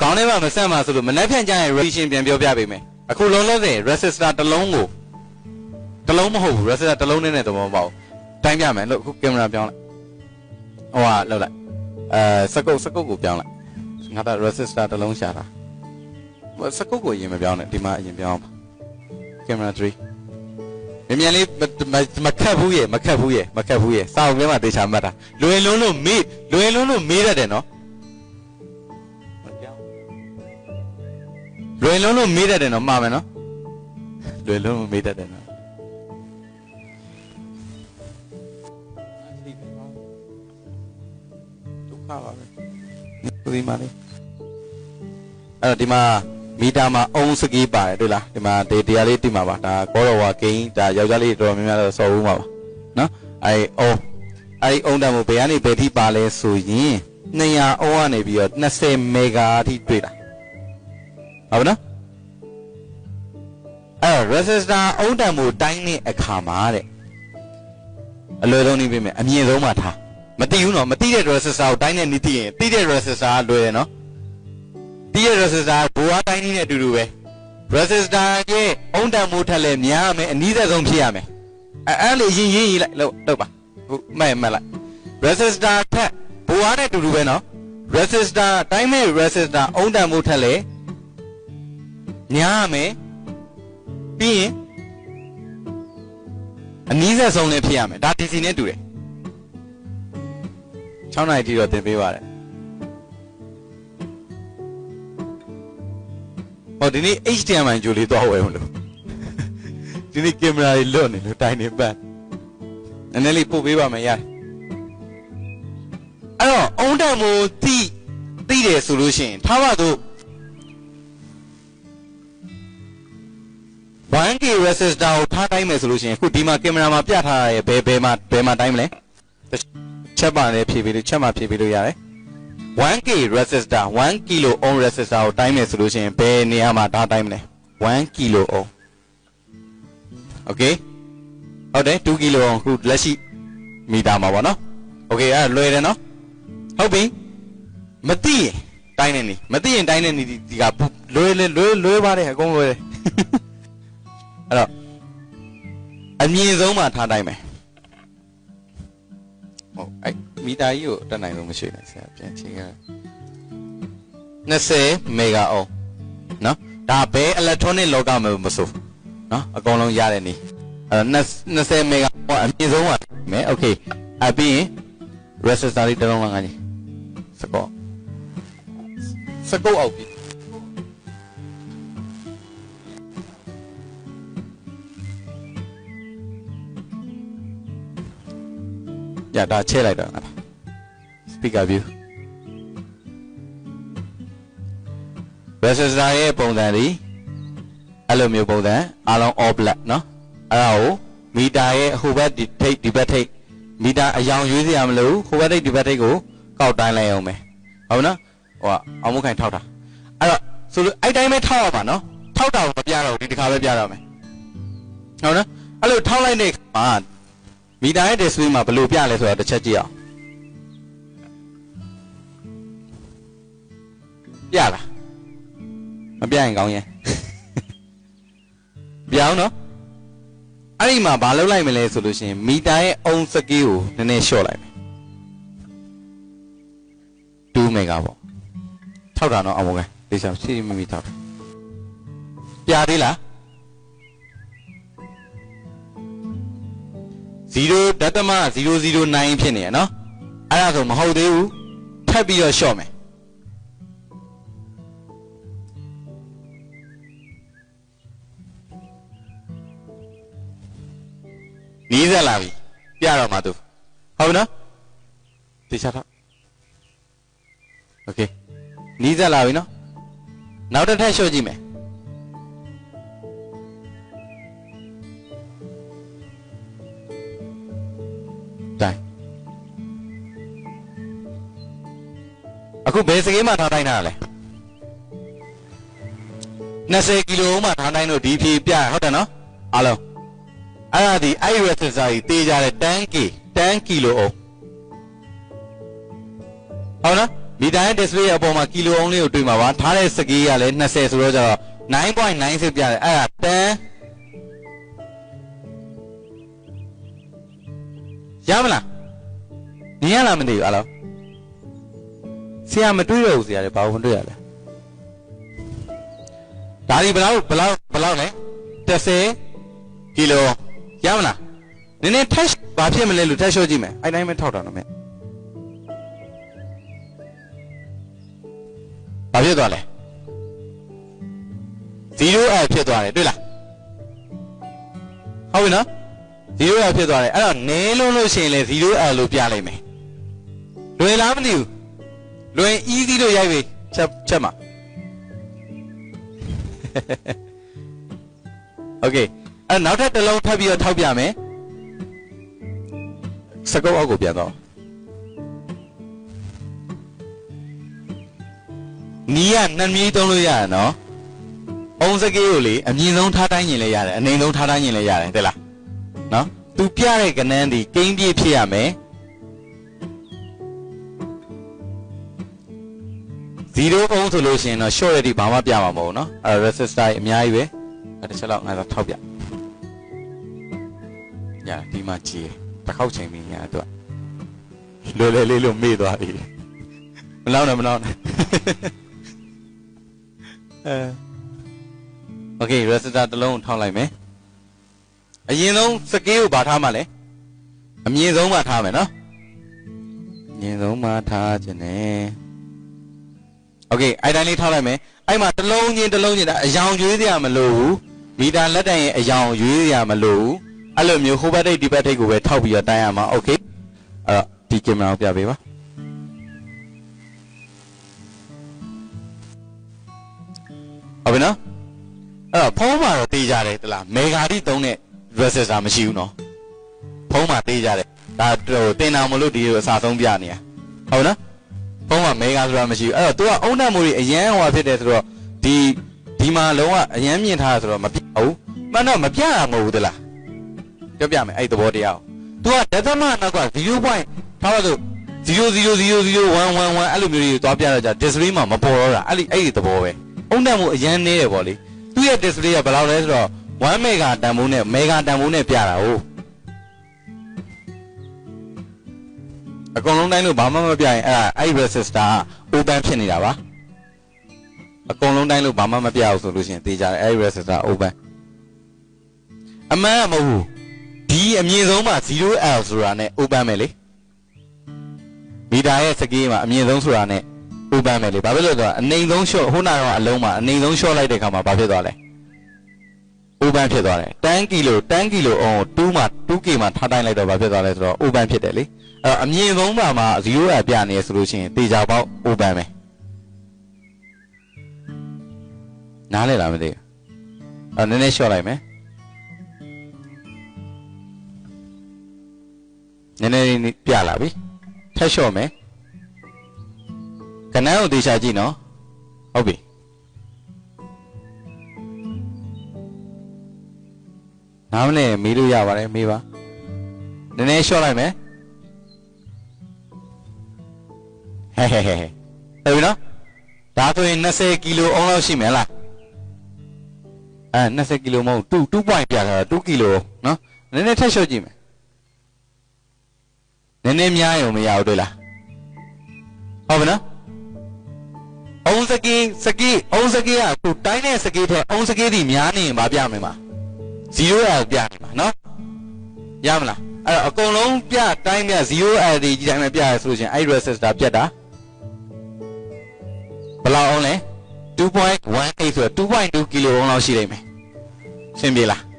ခေါင်းထဲမှာမဆက်မှာဆိုလို့မနှက်ဖြန့်ကြရင် revision ပြန်ပြောပြပေးမယ်အခုလုံးလုံးစင် resistor တစ်လုံးကိုတစ်လုံးမဟုတ်ဘူး resistor တစ်လုံးနဲ့နဲ့သဘောမပေါက်ဘူးတိုင်းပြမယ်လို့အခုကင်မရာပြောင်းလိုက်ဟိုကလောက်လိုက်အဲစကုတ်စကုတ်ကိုပြောင်းလိုက်ငါက resistor တစ်လုံးရှာတာစကုတ်ကိုအရင်မပြောင်းနဲ့ဒီမှာအရင်ပြောင်းပါကင်မရာ3မြန်မြန်လေးမခတ်ဘူးရေမခတ်ဘူးရေမခတ်ဘူးရေစာအုပ်ထဲမှာတေချာမှတ်တာလွယ်လုံးလို့မေးလွယ်လုံးလို့မေးရတယ်နော် လွယ်လုံးလို့မေးတတ်တယ်နော်မှားမယ်နော်လွယ်လုံးလို့မေးတတ်တယ်နော်ဒုက္ခပါပဲဒီမှာလေးအဲ့တော့ဒီမှာမီတာမှာအုံးစကီးပါတယ်တွေ့လားဒီမှာဒီတရားလေးတိမှာပါဒါကောတော်ဝါဂိမ်းဒါယောက်ျားလေးတော်တော်များများတော့စော်ဘူးမှာပါနော်အဲ့အုံးအဲ့အုံးတန်ကိုဘယ်ကနေဘယ်ထိပါလဲဆိုရင်200အုံးကနေပြီးတော့20မေဂါအထိတွေ့တာ ဟုတ်ပါနော်အဲ့တော့ resistor အုံးတန်ကိုတိုင်းတဲ့အခါမှာတဲ့အလွယ်ဆုံးနေပြီမယ်အမြင့်ဆုံးမှာထားမသိဘူးနော်မသိတဲ့ resistor ကိုတိုင်းတဲ့နည်းသိရင်သိတဲ့ resistor ကလွယ်တယ်နော်သိတဲ့ resistor ဘိုးအားတိုင်းနည်းနဲ့အတူတူပဲ resistor ရဲ့အုံးတန်မိုးထက်လဲများမယ်အနည်းဆုံးဖြစ်ရမယ်အဲအဲ့လေရင်ရင်ရေးလိုက်လို့တော့ပါခုမဲ့မဲ့လိုက် resistor ထက်ဘိုးအားနဲ့အတူတူပဲနော် resistor တိုင်းမဲ့ resistor အုံးတန်မိုးထက်လဲ များမယ်ပြီးရင်အနည်းဆက်ဆုံးလည်းဖြစ်ရမယ်ဒါ DC နဲ့တူတယ်6နိုင်တီတော့သင်ပေးပါတယ်ဟောဒီနေ့ HDMI ကြိုလေးသွားဝယ်မလို့ဒီနေ့ကင်မရာကြီးလွတ်နေလို့တိုင်နေပတ်နည်းနည်းလေးပို့ပေးပါမယ်ရတယ်အဲ့တော့အုံးတံမိုးတိတိတယ်ဆိုလို့ရှိရင်ထားပါတော့ 1K resistor ကိုထားတိုင်းမယ်ဆိုလို့ရှိရင်အခုဒီမှာကင်မရာမှာပြထားရရဲ့ဘယ်ဘယ်မှာဘယ်မှာတိုင်းမလဲချက်ပါနဲ့ဖြည့်ပြီးလို့ချက်မှာဖြည့်ပြီးလို့ရတယ် 1K resistor 1 kilo ohm resistor ကိုတိုင်းမယ်ဆိုလို့ရှိရင်ဘယ်နေရာမှာထားတိုင်းမလဲ1 kilo ohm okay ဟုတ်တယ်2 kilo ohm ခုလက်ရှိမီတာမှာပေါ့နော် okay အဲ့ဒါလွယ်တယ်နော်ဟုတ်ပြီမသိရင်တိုင်းနေနေမသိရင်တိုင်းနေနေဒီကလွယ်လွယ်လွယ်လွယ်ပါတယ်အကုန်လွယ်တယ် အဲ့တော့အမြင့်ဆုံးမှာထားတိုင်းမယ်ဟုတ်အဲ့မီတာကြီးကိုတက်နိုင်လို့မရှိနိုင်ဆရာပြန်ချိန်ရ20မေဂါအော်နော်ဒါဘယ် electronic လောကမှာမဆိုနော်အကုန်လုံးရတဲ့နေအဲ့တော့20 mega အမြင့်ဆုံးပါမယ် okay အပြီးရင် resistor လေးတစ်လုံးလောက်ငါကြီးစကော့စကော့အောက်ပြီ ညဒါချဲ့လိုက်တော့ငါ speaker view resistor ရဲ့ပုံစံဒီအဲ့လိုမျိုးပုံစံအလုံး all black เนาะအဲ့ဒါကိုမီတာရဲ့ဟိုဘက်ဒီထိတ်ဒီဘက်ထိတ်မီတာအယောင်ရွေးစရာမလိုဟိုဘက်ထိတ်ဒီဘက်ထိတ်ကိုကောက်တိုင်းလိုက်အောင်မယ်ဟုတ်နော်ဟိုကအောင်မခိုင်ထောက်တာအဲ့တော့ဆိုလို့အဲ့တိုင်းပဲထောက်ရပါနော်ထောက်တာကိုမပြတော့ဘူးဒီတစ်ခါပဲပြတော့မယ်ဟုတ်နော်အဲ့လိုထောက်လိုက်တဲ့အခါ မှာမီတာရဲ့ display မှာဘယ်လိုပြလဲဆိုတာတစ်ချက်ကြည့်အောင်ပြလားမပြရင်ကောင်းရဲ့ပြောင်းနော်အဲ့ဒီမှာဘာလုပ်လိုက်မလဲဆိုလို့ရှိရင်မီတာရဲ့အုံစကေးကိုနည်းနည်းလျှော့လိုက်မယ်2မေဂါပေါ့ထောက်တာတော့အမောကဒီဆောင်စီမမီထောက်ပြသေးလား 0ဒသမ009ဖြစ်နေရနော်အဲ့ဒါဆိုမဟုတ်သေးဘူးထပ်ပြီးတော့လျှော့မယ်နီးစက်လာပြီပြတော့မှာသူဟုတ်ပြီနော်တေချာတော့โอเคနီးစက်လာပြီနော်နောက်တစ်ထပ်လျှော့ကြည့်မယ် အခုဘယ်စကေးမှာထားတိုင်းတာလဲ20ကီလိုမှထားတိုင်းလို့ဒီဖြေပြဟုတ်တယ်နော်အားလုံးအဲ့ဒါဒီအဲ့ resistor ကြီးတေးကြတဲ့ 10k 10ကီလိုအောင်ဟုတ်နော်မီတာရဲ့ display ရဲ့အပေါ်မှာကီလိုအောင်လေးကိုတွေ့မှာပါထားတဲ့စကေးကလည်း20ဆိုတော့ကျတော့9.96ပြတယ်အဲ့ဒါ10ရမလားမြင်ရလားမသိဘူးအဲ့လို ဆရာမတွေးရဘူးဆရာလည်းဘာလို့မတွေးရလဲဒါဒီဘယ်လောက်ဘယ်လောက်ဘယ်လောက်လဲ30ကီလိုရမလားနည်းနည်းထက်ဘာဖြစ်မလဲလို့ထက်လျှော့ကြည့်မယ်အဲ့တိုင်းပဲထောက်တာနော်မင်းဘာဖြစ်သွားလဲ0 L ဖြစ်သွားတယ်တွေ့လားဟုတ်ပြီနော်0 L ဖြစ်သွားတယ်အဲ့တော့နည်းလုံးလို့ရှိရင်လေ0 L လို့ပြလိုက်မယ်လွယ်လားမသိဘူး လွယ် easy လို့ရိုက်ပြီချက်ချက်မှာ Okay အဲ့နောက်ထပ်တစ်လုံးထပ်ပြီးတော့ထောက်ပြမယ်စကုပ်အောက်ကိုပြန်တော့နီးကနှမြီးသုံးလို့ရရနော်အုံစကေးကိုလေအမြင့်ဆုံးထားတိုင်းရင်လည်းရတယ်အနိမ့်ဆုံးထားတိုင်းရင်လည်းရတယ်တဲ့လားနော်သူပြတဲ့ကနန်းဒီကိန်းပြည့်ဖြစ်ရမယ် 0အုံဆိုလို့ရှိရင်တော့ short ရည်ဘာမှပြမှာမဟုတ်ဘူးနော်အဲ resistor အများကြီးပဲအဲတစ်ချက်လောက်ငါတော့ထောက်ပြညာဒီမှာကြည်တစ်ခေါက်ချိန်ပြီးညာတော့လွယ်လေလေးလို့မေ့သွားပြီမလောက်နဲ့မလောက်နဲ့အဲ Okay resistor တစ်လုံးထောက်လိုက်မယ်အရင်ဆုံးစကေးကိုဘာထားမှလဲအမြင့်ဆုံးမှထားမယ်နော်အမြင့်ဆုံးမှထားခြင်းနဲ့ Okay အဲ့တိုင်းလေးထားလိုက်မယ်အဲ့မှာတစ်လုံးချင်းတစ်လုံးချင်းဒါအယောင်ရွေးစရာမလိုဘူးမီတာလက်တိုင်ရဲ့အယောင်ရွေးစရာမလိုဘူးအဲ့လိုမျိုးဟိုဘက်ထိပ်ဒီဘက်ထိပ်ကိုပဲထောက်ပြီးတော့တိုင်းရမှာ Okay အဲ့တော့ဒီကင်မရာကိုပြပေးပါဟုတ်ပြီနော်အဲ့တော့ဖုန်းမှာတော့တေးကြတယ်တလားမေဂါတိသုံးတဲ့ resistor မရှိဘူးနော်ဖုန်းမှာတေးကြတယ်ဒါဟိုတင်တာမလို့ဒီလိုအစာဆုံးပြနေရဟုတ်နော် ဖုံးကမဲကားဆိုတာမရှိဘူးအဲ့တော့ तू ကအုံနံမိုးတွေအရန်ဟွာဖြစ်တယ်ဆိုတော့ဒီဒီမှာလုံးဝအရန်မြင်ထားဆိုတော့မပြဘူးမှန်တော့မပြရမဟုတ်ဘူးတလားပြောပြမယ်အဲ့သဘောတရားကို तू ကဒသမနောက်က 0. ထားပါစို့00001111အဲ့လိုမျိုးတွေသွားပြတော့ကြ display မှာမပေါ်တော့တာအဲ့ဒီအဲ့ဒီသဘောပဲအုံနံမိုးအရန်နေတယ်ဗောလေသူ့ရဲ့ display ကဘယ်လောက်လဲဆိုတော့1 mega တန်ဖိုးနဲ့ mega တန်ဖိုးနဲ့ပြတာဟုတ် အကုန်လုံးတိုင်းလို့ဘာမှမပြရင်အဲ့ဒါအဲ့ resistor က open ဖြစ်နေတာပါအကုန်လုံးတိုင်းလို့ဘာမှမပြအောင်ဆိုလို့ရှိရင်သိကြတယ်အဲ့ resistor open အမှန်ကမဟုတ်ဘူးဒီအမြင့်ဆုံးမှာ 0L ဆိုတာနဲ့ open မယ်လေမီတာရဲ့စကေးမှာအမြင့်ဆုံးဆိုတာနဲ့ open မယ်လေဘာဖြစ်လို့လဲဆိုတော့အနိမ့်ဆုံး short ဟိုနာတော့အလုံးမှာအနိမ့်ဆုံး short လိုက်တဲ့ခါမှာဘာဖြစ်သွားလဲ open ဖြစ်သွားတယ်10ကီလို10ကီလိုအောင်2မှာ 2k မှာထားတိုင်းလိုက်တော့ဘာဖြစ်သွားလဲဆိုတော့ open ဖြစ်တယ်လေ အဲ့တော့အမြင့်ဆုံးပါမှာ0အပြနေရဆိုလို့ရှိရင်တေချာပေါက် open ပဲနားလဲလားမသိဘူးအဲ့နည်းနည်း short လိုက်မယ်နည်းနည်းပြလာပြီထက် short မယ်ကနန်းကိုတေချာကြည့်နော်ဟုတ်ပြီနားမလဲမေးလို့ရပါတယ်မေးပါနည်းနည်း short လိုက်မယ် ဟဲဟဲဟဲဟဲဟုတ်ပြီနော်ဒါဆိုရင်20ကီလိုအောင်လောက်ရှိမယ်လားအဲ20ကီလိုမဟုတ်2 2 point ပြတာ2ကီလိုနော်နည်းနည်းထပ် short ကြည့်မယ်နည်းနည်းများရုံမရဘူးတွေ့လားဟုတ်ပြီနော်အုံစကီးစကီးအုံစကီးကခုတိုင်းတဲ့စကီးထဲအုံစကီးဒီများနေရင်မပြမယ်မှာ0 L ပြနေမှာနော်ရမလားအဲ့တော့အကုန်လုံးပြတိုင်းပြ0 L ဒီကြီးတိုင်းပဲပြရဆိုလို့ချင်းအဲ့ resistor ပြတ်တာဘယ် လောက်အောင်လဲ2.18ဆိုတော့2.2 kilo ohm လောက်ရှိနေမယ်ရှင်းပြီလား